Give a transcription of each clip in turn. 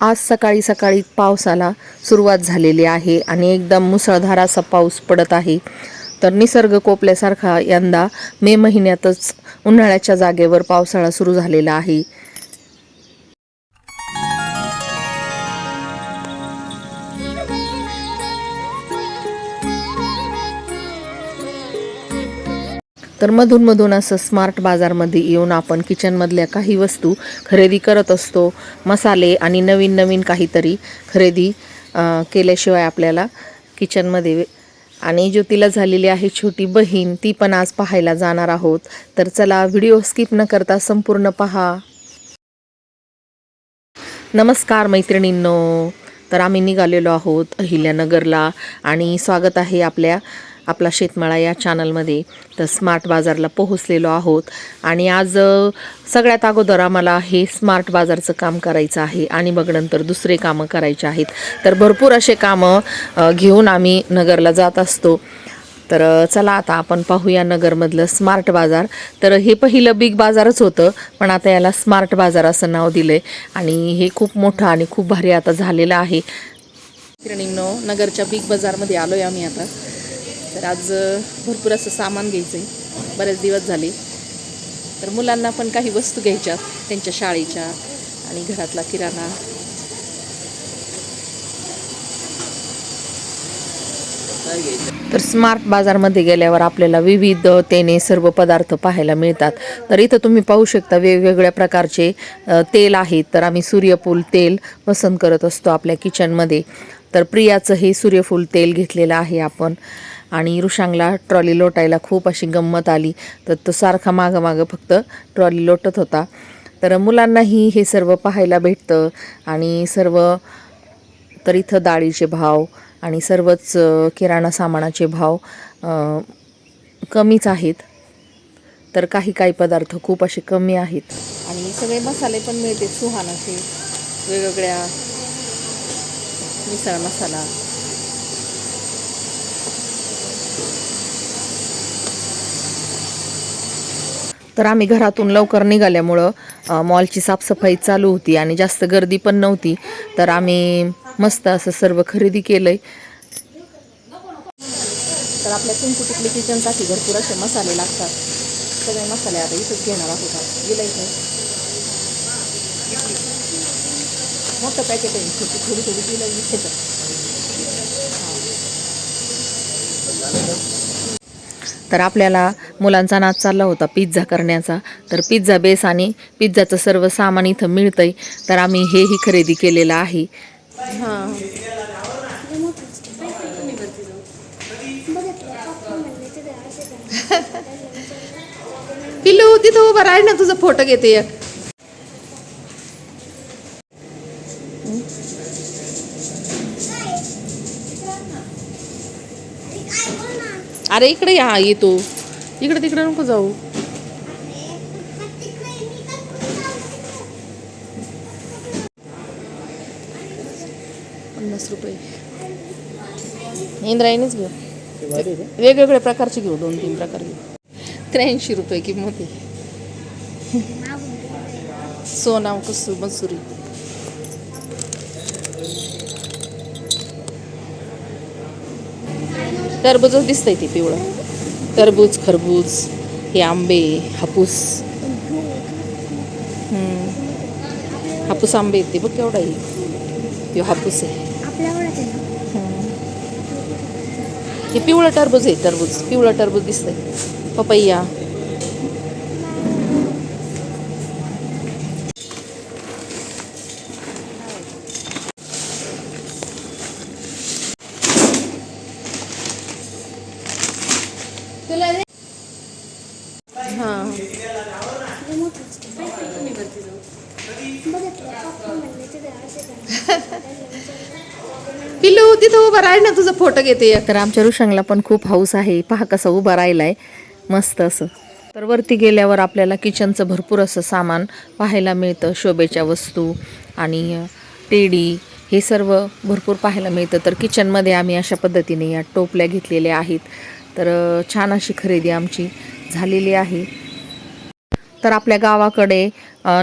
आज सकाळी सकाळी पावसाला सुरुवात झालेली आहे आणि एकदम मुसळधार असा पाऊस पडत आहे. तर निसर्ग कोपल्यासारखा यंदा मे महिन्यातच उन्हाळ्याच्या जागेवर पावसाळा सुरू झालेला आहे. तर मधूनमधून असं स्मार्ट बाजारमध्ये येऊन आपण किचनमधल्या काही वस्तू खरेदी करत असतो मसाले आणि नवीन नवीन काहीतरी खरेदी केल्याशिवाय आपल्याला किचनमध्ये आणि ज्योतीला झालेली आहे छोटी बहीण ती पण आज पाहायला जाणार आहोत. तर चला व्हिडिओ स्किप न करता संपूर्ण पहा. नमस्कार मैत्रिणींनो तर आम्ही निघालेलो आहोत अहिल्यानगरला आणि स्वागत आहे आपल्या आपला शेतमाळा या चॅनलमध्ये तर स्मार्ट बाजारला पोहोचलेलो आहोत. आणि आज सगळ्यात अगोदर आम्हाला हे स्मार्ट बाजारचं काम करायचं आहे आणि मग नंतर दुसरे कामं करायचे आहेत. तर भरपूर असे कामं घेऊन आम्ही नगरला जात असतो. तर चला आता आपण पाहूया नगरमधलं स्मार्ट बाजार. तर हे पहिलं बिग बाजारच होतं पण आता याला स्मार्ट बाजार असं नाव दिलं आहे आणि हे खूप मोठं आणि खूप भारी आता झालेलं आहे. नगरच्या बिग बाजारमध्ये आलो आहे आम्ही आता. तर आज भरपूर असं सामान घ्यायचं आहे बरेच दिवस झाले. तर मुलांना पण काही वस्तू घ्यायच्या त्यांच्या शाळेच्या आणि घरातला किराणा. तर स्मार्ट बाजारमध्ये गेल्यावर आपल्याला विविधतेने सर्व पदार्थ पाहायला मिळतात. तर इथं तुम्ही पाहू शकता वेगवेगळ्या प्रकारचे तेल आहेत तर आम्ही सूर्यफूल तेल पसंत करत असतो आपल्या किचनमध्ये तर प्रियाचं हे सूर्यफूल तेल घेतलेलं आहे आपण. आणि रुशांगला ट्रॉली लोटायला खूप अशी गंमत आली. तर तो सारखा मागं मागं फक्त ट्रॉली लोटत होता. तर मुलांनाही हे सर्व पाहायला भेटतं आणि सर्व तर इथं डाळीचे भाव आणि सर्वच किराणा सामानाचे भाव कमीच आहेत. तर काही काही पदार्थ खूप असे कमी आहेत. आणि सगळे मसाले पण मिळते सुहानाचे. वेगवेगळ्या मिसळ मसाला. तर आम्ही घरातून लवकर निघाल्यामुळं मॉलची साफसफाई चालू होती आणि जास्त गर्दी पण नव्हती तर आम्ही मस्त असं सर्व खरेदी केलंय तर आपल्या कुंकू टिकली किचनसाठी भरपूर असे मसाले लागतात सगळे मसाले आता इथंच घेणार आहोत गेलं इथं मोठं पॅकेट आहे छोटी थोडी थोडी दिलं इथेच तर आपल्याला मुलांचा नाच चालला होता पिझ्झा करण्याचा. तर पिझ्झा बेस आणि पिझ्झाचं सर्व सामान इथं मिळतं आहे तर आम्ही हेही खरेदी केलेलं आहे. हां पिल्लू तिथं उभं राहील ना तुझा फोटो घेते एक. अरे इकडे या येतो इकडे तिकडे नको जाऊ. पन्नास रुपये. इंद्रायणीच घेऊ. वेगवेगळ्या प्रकारचे घेऊ दोन तीन प्रकार घेऊ. त्र्याऐंशी रुपये किंमत आहे. सोना कसू मसुरी. टरबूजच दिसतंय ते पिवळं. टरबूज खरबूज हे आंबे हापूस. हापूस आंबे आहेत ते बघ केवढा येईल हापूस आहे. हे पिवळं टरबूज आहे टरबूज. पिवळं टरबूज दिसतंय. पपैया हां. पिल्लू तिथं उभा राहील ना तुझा फोटो घेते तर आमच्या ऋषांगला पण खूप हाऊस आहे. पहा कसा उभा राहिलाय. मस्त असं. तर वरती गेल्यावर आपल्याला किचनचं भरपूर असं सामान पाहायला मिळतं. शोभेच्या वस्तू आणि टेडी हे सर्व भरपूर पाहायला मिळतं. तर किचनमध्ये आम्ही अशा पद्धतीने या टोपल्या घेतलेल्या आहेत. तर छान अशी खरेदी आमची. झालेली आहे. तर आपल्या गावाकडे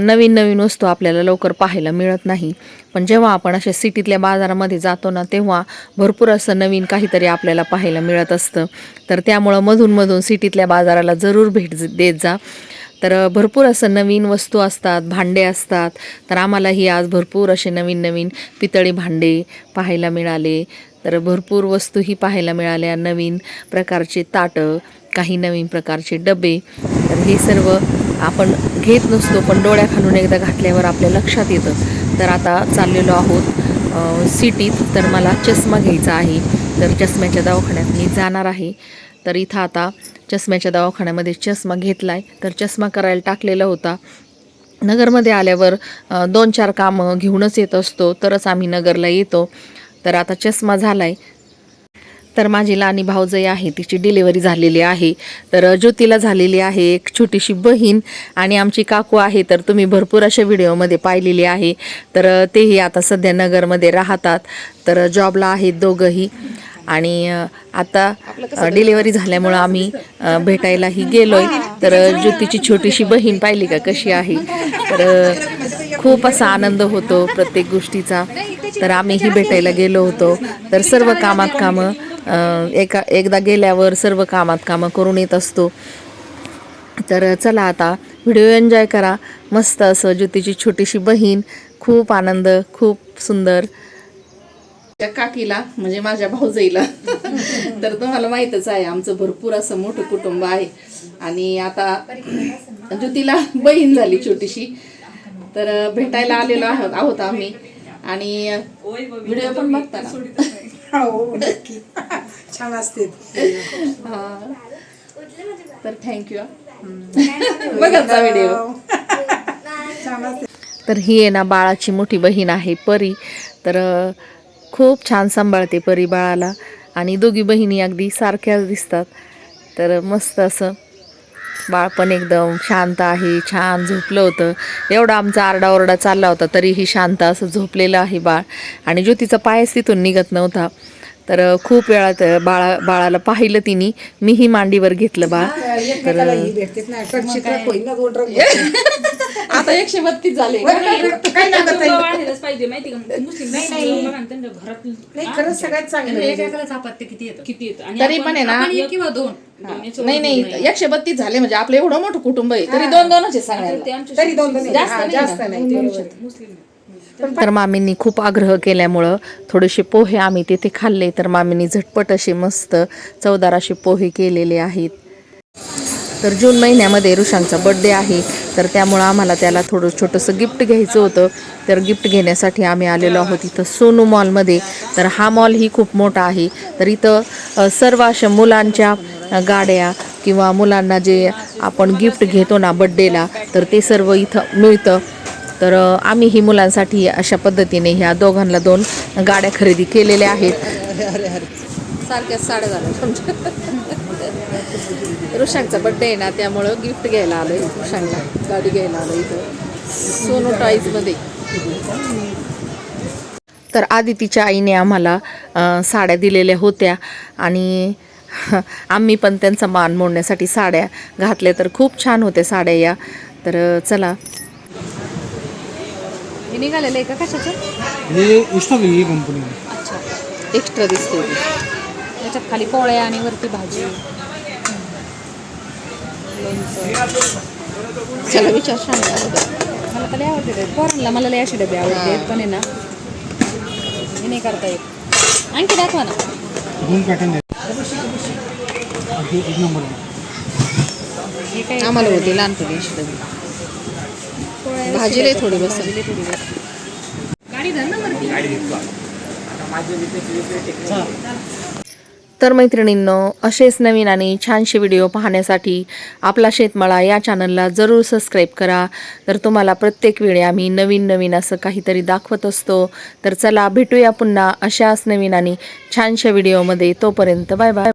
नवीन नवीन वस्तू आपल्याला लवकर पाहायला मिळत नाही. पण जेव्हा आपण अशा सिटीतल्या बाजारामध्ये जातो ना तेव्हा भरपूर असं नवीन काहीतरी आपल्याला पाहायला मिळत असतं. तर त्यामुळं मधूनमधून सिटीतल्या बाजाराला जरूर भेट देत जा. तर भरपूर असं नवीन वस्तू असतात भांडे असतात. तर आम्हालाही आज भरपूर असे नवीन नवीन पितळी भांडे पाहायला मिळाले. तर भरपूर वस्तूही पाहायला मिळाल्या नवीन प्रकारचे ताटं. काही नवीन प्रकारचे डबे तर हे सर्व आपण घेत नसतो पण डोळ्याखालून एकदा घातल्यावर आपल्या लक्षात येतं. तर आता चाललेलो आहोत सिटीत तर मला चष्मा घ्यायचा आहे. तर चष्म्याच्या दवाखान्यात मी जाणार आहे. तर इथं आता चष्म्याच्या दवाखान्यामध्ये चष्मा घेतला आहे तर चष्मा करायला टाकलेला होता. नगरमध्ये आल्यावर दोन चार कामं घेऊनच येत असतो. तरच आम्ही नगरला येतो. तर आता चष्मा झाला आहे तर माझी लहानी भाऊजई आहे तिची डिलिव्हरी झालेली आहे. तर ज्योतीला झालेली आहे एक छोटीशी बहीण आणि आमची काकू आहे तर तुम्ही भरपूर अशा व्हिडिओमध्ये पाहिलेली आहे. तर तेही आता सध्या नगरमध्ये राहतात. तर जॉबला आहेत दोघंही. आणि आता डिलिव्हरी झाल्यामुळं आम्ही भेटायलाही गेलोय. तर ज्योतीची छोटीशी बहीण पाहिली का? कशी आहे? तर खूप असा आनंद होतो प्रत्येक गोष्टीचा. तर आम्हीही भेटायला गेलो होतो. तर सर्व कामात कामं एका एकदा गेल्यावर सर्व कामात कामं करून येत असतो. तर चला आता व्हिडिओ एन्जॉय करा. मस्त असं ज्योतीची छोटीशी बहीण. खूप आनंद खूप सुंदर. त्या काकीला म्हणजे माझ्या भाऊजाईला. तर तुम्हाला माहीतच आहे आमचं भरपूर असं मोठं कुटुंब आहे. आणि आता ज्योतीला बहीण झाली छोटीशी. तर भेटायला आलेलो आहोत आहोत आम्ही. आणि व्हिडिओ पण बघता हो नक्की. छान असते. हा. तर थँक्यू बघत जा व्हिडिओ. छान असते. तर ही आहे ना बाळाची मोठी बहीण आहे परी. तर खूप छान सांभाळते परी बाळाला आणि दोघी बहिणी अगदी सारख्याच दिसतात. तर मस्त असं बाळ पण एकदम शांत आहे छान झोपलं होतं. एवढा आमचा आरडाओरडा चालला होता तरीही शांत असं झोपलेलं आहे बाळ. आणि ज्योतीचा पायच तिथून निघत नव्हता. तर खूप वेळा बाळा बाळाला पाहिलं तिने. मीही मांडीवर घेतलं बाळ. तर आता एकशे बत्तीस झाले. काय लागत नाही. वाढायलाच पाहिजे माहिती का? मुस्लिम नाही. बघा ना, त्यांच्या घरात नाही खरंच सगळ्यात चांगलं एक आहे. एकालाच आपत्ती किती येतं? किती येतं? आणि तरी पण आहे ना- आपण एक किंवा दोन. नाही नाही. एकशे बत्तीस झाले म्हणजे आपलं एवढं मोठं कुटुंब आहे तरी दोन दोनच आहे ते सगळ्यांना आमच्या तरी दोन दोन जास्त नाही. जास्त. नाही बरोबर. आहे. मुस्लिम तर मामींनी खूप आग्रह केल्यामुळं थोडेसे पोहे आम्ही तिथे खाल्ले तर मामींनी झटपट असे मस्त चवदार असे पोहे केलेले आहेत. तर जून महिन्यामध्ये रुशांचा बड्डे आहे. तर त्यामुळं आम्हाला त्याला थोडं छोटंसं गिफ्ट घ्यायचं होतं. तर गिफ्ट घेण्यासाठी आम्ही आलेलो आहोत इथं सोनू मॉलमध्ये. तर हा मॉल ही खूप मोठा आहे. तर इथं सर्व अशा मुलांच्या गाड्या किंवा मुलांना जे आपण गिफ्ट घेतो ना बड्डेला तर ते सर्व इथं मिळतं. तर आम्ही ही मुलांसाठी अशा पद्धतीने ह्या दोघांना दोन गाड्या खरेदी केलेल्या आहेत. सारख्या साड्या झाल्या रुशांचा बड्डे आहे ना त्यामुळं गिफ्ट घ्यायला आलो आहे रुशांना गाडी घ्यायला आलो इथं. सोनो टॉईजमध्ये तर आदितीच्या आईने आम्हाला साड्या दिलेल्या होत्या आणि आम्ही पण त्यांचा मान मोडण्यासाठी साड्या घातल्या. तर खूप छान होत्या साड्या या. तर चला. हे निघालेलं आहे का कशाचं? ये एक्स्ट्रा कंपनी अच्छा. एक्स्ट्रा दिसते. त्याच्यात खाली पोळ्या आणि वरती भाजी. चला विचार सांगा मला तर लय आवडते. पोरांना मला लय असे डबे आवडते. पण आहे ना हे नाही करता येत. आणखी दाखवा ना. दोन पॅटर्न एक नंबर. हे आम्हाला होते लहानपणी एक्स्ट्रा पोळ्या भाजी लय थोडी बसेल. गाडी धर ना वरती. तर मैत्रिणींनो असेच नवीन आणि छानसे व्हिडिओ पाहण्यासाठी आपला शेतमाळा या चॅनलला जरूर सबस्क्राईब करा. तर तुम्हाला प्रत्येक वेळी आम्ही नवीन नवीन असं काहीतरी दाखवत असतो. तर चला भेटूया पुन्हा अशाच नवीन आणि छानशा व्हिडिओमध्ये. तोपर्यंत बाय बाय.